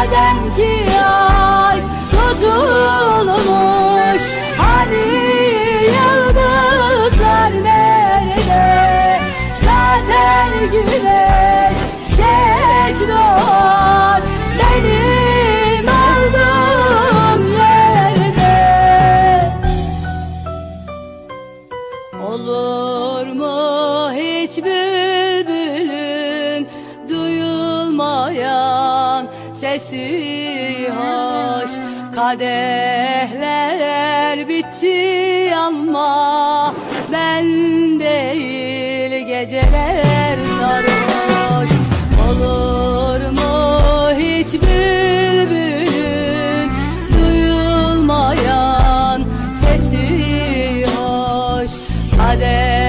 madem ki ay tutulmuş Hani yıldızlar nerede? Zaten güneş geç doğar Benim olduğum yerde. Olur mu hiç sesi hoş Kadehler bitti ama ben değil geceler sarhoş. Olur mu hiç bülbülün? Duyulmayan sesi hoş Kadeh